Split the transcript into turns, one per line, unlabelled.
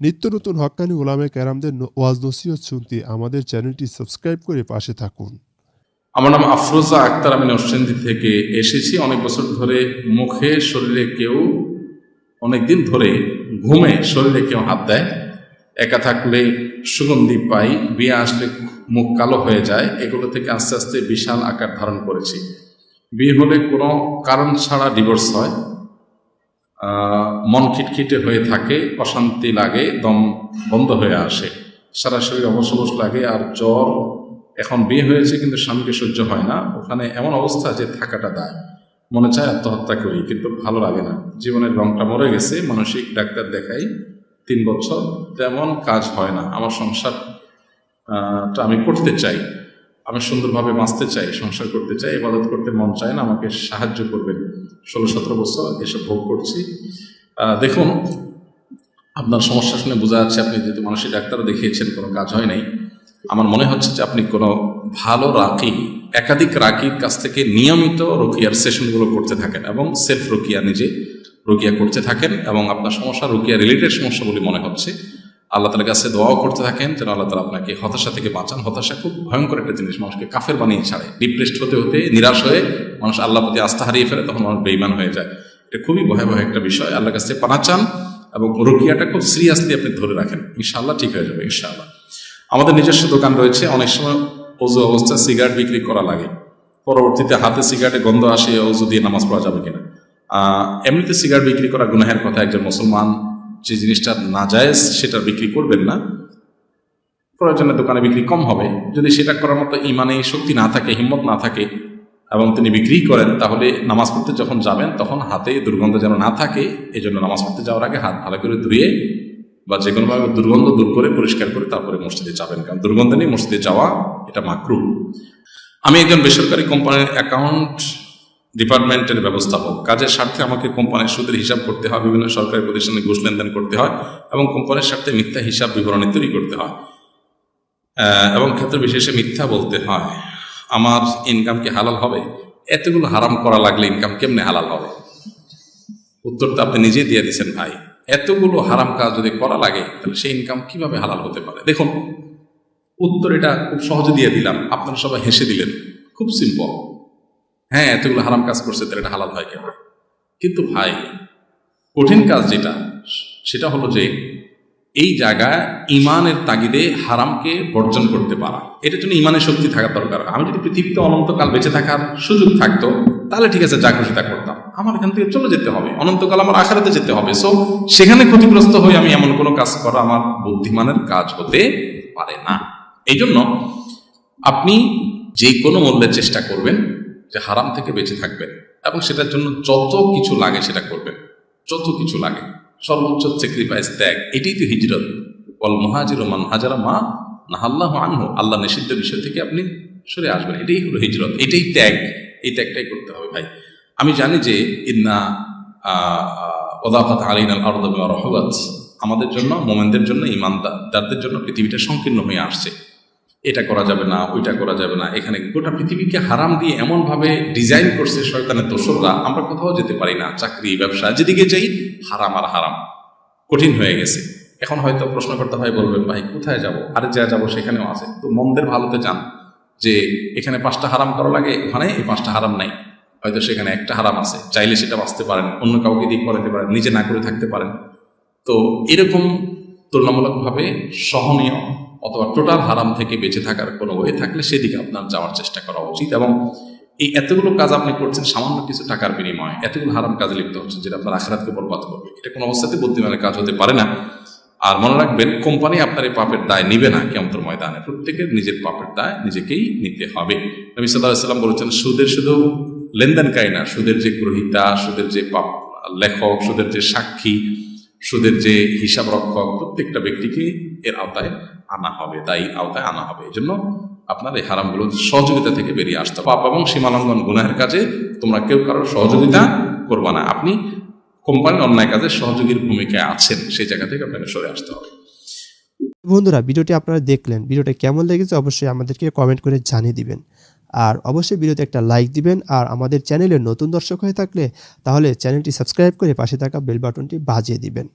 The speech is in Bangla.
নিত্য নতুন হক্কানি ওলামে ক্যারামদের ওয়াজ নসিহত শুনতে আমাদের চ্যানেলটি সাবস্ক্রাইব করে পাশে থাকুন।
আমার নাম আফরোজা আক্তার, আমি নরসিংদী থেকে এসেছি। অনেক বছর ধরে মুখে শরীরে কেউ অনেকদিন ধরে ঘুমে শরীরে কেউ হাত দেয়। একা থাকলে সুগন্ধি পাই, বিয়ে আসলে মুখ কালো হয়ে যায়। এগুলো থেকে আস্তে আস্তে বিশাল আকার ধারণ করেছি। বিয়ে হলে কোনো কারণ ছাড়া ডিভোর্স হয়। মন খিটখিটে হয়ে থাকে, অশান্তি লাগে, দম বন্ধ হয়ে আসে। সারা শরীর অবশ লাগে আর জ্বর এখন বিয়ে হয়েছে কিন্তু স্বামীকে সহ্য হয় না। ওখানে এমন অবস্থা যে থাকাটা দায়। মনে চায় আত্মহত্যা করি, কিন্তু ভালো লাগে না। জীবনের রংটা মরে গেছে, মানসিক ডাক্তার দেখাই, তিন বছর তেমন কাজ হয় না। আমার সংসার টা আমি করতে চাই। আমি সুন্দরভাবে বাঁচতে চাই, সংসার করতে চাই, ইবাদত করতে মন চায় না, আমাকে সাহায্য করবেন। ষোলো, সতেরো বছর এসব ভোগ করছি। দেখুন, আপনার সমস্যা শুনে বোঝা যাচ্ছে, আপনি যেহেতু মানসিক ডাক্তার দেখিয়েছেন, কোনো কাজ হয় নাই। আমার মনে হচ্ছে যে আপনি কোনো ভালো রাকি একাধিক রাকির কাছ থেকে নিয়মিত রোকিয়ার সেশনগুলো করতে থাকেন এবং সেলফ রোকিয়া নিজে রোকিয়া করতে থাকেন এবং আপনার সমস্যা রোকিয়া রিলেটেড সমস্যা বলে মনে হচ্ছে। আল্লাহ তালার কাছে দোয়াও করতে থাকেন, যেন আল্লাহ তালা আপনাকে হতাশা থেকে বাঁচান। হতাশা খুব ভয়ঙ্কর একটা জিনিস, মানুষকে কাফের বানিয়ে ছাড়ে ডিপ্রেসড হতে হতে নিরাশ হয়ে মানুষ আল্লাহ প্রতি আস্থা হারিয়ে ফেলে, তখন মানুষ বেইমান হয়ে যায়। এটা খুবই ভয়াবহ একটা বিষয়। আল্লাহর কাছে পানা চান এবং রোকিয়াটা খুব সিরিয়াসলি আপনি ধরে রাখেন। ইনশাআল্লাহ ঠিক হয়ে যাবে, ইনশাআল্লাহ। আমাদের নিজস্ব দোকান রয়েছে, অনেক সময় অজু অবস্থায় সিগারেট বিক্রি করা লাগে। পরবর্তীতে হাতে সিগারেটে গন্ধ আসে, অজু দিয়ে নামাজ পড়া যাবে কিনা। এমনিতে সিগারেট বিক্রি করা গুনাহের কথা একজন মুসলমান যে জিনিসটা না যায় সেটা বিক্রি করবেন না। প্রয়োজনে দোকানে বিক্রি কম হবে। যদি সেটা করার মতো ইমানে শক্তি না থাকে, হিম্মত না থাকে এবং তিনি বিক্রি করেন, তাহলে নামাজ পড়তে যখন যাবেন, তখন হাতে দুর্গন্ধ যেন না থাকে এই জন্য নামাজ পড়তে যাওয়ার আগে হাত ভালো করে ধুয়ে বা যে কোনোভাবে দুর্গন্ধ দূর করে পরিষ্কার করে তারপরে মসজিদে যাবেন। কারণ দুর্গন্ধ নিয়ে মসজিদে যাওয়া এটা মাকরু আমি একজন বেসরকারি কোম্পানির অ্যাকাউন্ট ডিপার্টমেন্টের ব্যবস্থাপক। কাজের স্বার্থে আমাকে কোম্পানির সুদের হিসাব করতে হয়, বিভিন্ন সরকারি প্রতিষ্ঠানে ঘুষ লেনদেন করতে হয় এবং কোম্পানির স্বার্থে মিথ্যা হিসাব বিবরণী তৈরি করতে হয়। এবং ক্ষেত্র বিশেষে মিথ্যা বলতে হয়। আমার ইনকাম কি হালাল হবে? এতগুলো হারাম করা লাগলে ইনকাম কেমনে হালাল হবে? উত্তর তো আপনি নিজেই দিয়ে দিচ্ছেন ভাই। এতগুলো হারাম কাজ যদি করা লাগে, তাহলে সেই ইনকাম কীভাবে হালাল হতে পারে? দেখুন, উত্তর এটা খুব সহজে দিয়ে দিলাম। আপনারা সবাই হেসে দিলেন। খুব সিম্পল হ্যাঁ এতগুলো হারাম কাজ করছে, তাহলে এটা হালাল হয় কেন? কিন্তু ভাই, কঠিন কাজ যেটা, সেটা হলো যে এই জায়গায় ইমানের তাগিদে হারামকে বর্জন করতে পারা। এটার জন্য ইমানের শক্তি থাকা দরকার। আমি যদি পৃথিবীতে অনন্তকাল বেঁচে থাকার সুযোগ থাকতো, তাহলে ঠিক আছে, যা খুশি তা করতাম। আমার এখান থেকে চলে যেতে হবে। অনন্তকাল আমার আখারাতে যেতে হবে। সো সেখানে ক্ষতিগ্রস্ত হয়ে আমি এমন কোনো কাজ করা আমার বুদ্ধিমানের কাজ হতে পারে না। এই জন্য আপনি যে কোনো মূল্যে চেষ্টা করবেন। যে হারাম থেকে বেঁচে থাকবেন এবং সেটার জন্য যত কিছু লাগে সেটা করবেন। যত কিছু লাগে। সর্বোচ্চ স্যাক্রিফাইস ত্যাগ, এটাই তো হিজরত। বল মহাজির মান হাজারা মা নাহাল্লাহ আনহু। আল্লাহ নিষিদ্ধ বিষয় থেকে আপনি সরে আসবেন। এটাই হলো হিজরত। এটাই ত্যাগ। এই ত্যাগটাই করতে হবে ভাই। আমি জানি যে ইন্না ওদাফাত আলীন আল আরদাবিমা রহবাত। আমাদের জন্য, মোমেনদের জন্য, ইমানদারদের জন্য পৃথিবীটা সংকীর্ণ হয়ে আসছে। এটা করা যাবে না, ওইটা করা যাবে না। এখানে গোটা পৃথিবীকে হারাম দিয়ে এমনভাবে ডিজাইন করছে শয়তানের দোসররা আমরা কোথাও যেতে পারি না। চাকরি, ব্যবসা, যেদিকে যাই, হারাম আর হারাম। কঠিন হয়ে গেছে। এখন হয়তো প্রশ্নকর্তা ভাই বলবেন, ভাই, কোথায় যাব? আরে যা যাব সেখানেও আছে। তো মন্দের ভালোতে যান যে, এখানে পাঁচটা হারাম করা লাগে, ওখানে এই পাঁচটা হারাম নাই। হয়তো সেখানে একটা হারাম আছে, চাইলে সেটা বাঁচতে পারেন, অন্য কাউকে দিয়ে করাতে পারেন, নিজে না করে থাকতে পারেন। তো এরকম তুলনামূলকভাবে সহনীয় অথবা টোটাল হারাম থেকে বেঁচে থাকার কোনো ওয়ে থাকলে সেদিকে আপনার যাওয়ার চেষ্টা করা উচিত এবং এই এতগুলো কাজ আপনি করছেন, সামান্য কিছু টাকার বিনিময়ে এতগুলো হারাম কাজে লিপ্ত হচ্ছেন যেটা আপনার আখেরাতকে বরবাদ করবে। এটা কোনো অবস্থাতে বুদ্ধিমানের কাজ হতে পারে না। আর মনে রাখবেন, কোম্পানি আপনার এই পাপের দায় নিবে না কেমতর ময়দানে। প্রত্যেকের নিজের পাপের দায় নিজেকেই নিতে হবে। নবী সাল্লাহ সাল্লাম বলেছেন, সুদের শুধু লেনদেনকারী না, সুদের যে গ্রহিতা সুদের যে পাপ লেখক, সুদের যে সাক্ষী সুদের যে হিসাব রক্ষক প্রত্যেকটা ব্যক্তিকে এর আওতায় আনা হবে, দায়ী আওতায় আনা হবে। এই জন্য আপনার এই হারামগুলো সহযোগিতা থেকে বেরিয়ে আসতে। পাপ এবং সীমালঙ্ঘন গুনাহের কাজে তোমরা কেউ কারোর সহযোগিতা করবা না। আপনি কোম্পানির অন্যায় কাজে সহযোগীর ভূমিকায় আছেন, সেই জায়গা থেকে আপনাকে সরে আসতে হবে।
বন্ধুরা, ভিডিওটি আপনারা দেখলেন, ভিডিওটা কেমন লেগেছে অবশ্যই আমাদেরকে কমেন্ট করে জানিয়ে দিবেন। আর অবশ্যই ভিডিওতে একটা লাইক দিবেন আর আমাদের চ্যানেলে নতুন দর্শক হয়ে থাকলে তাহলে চ্যানেলটি সাবস্ক্রাইব করে পাশে থাকা বেল বাটনটি বাজিয়ে দিবেন।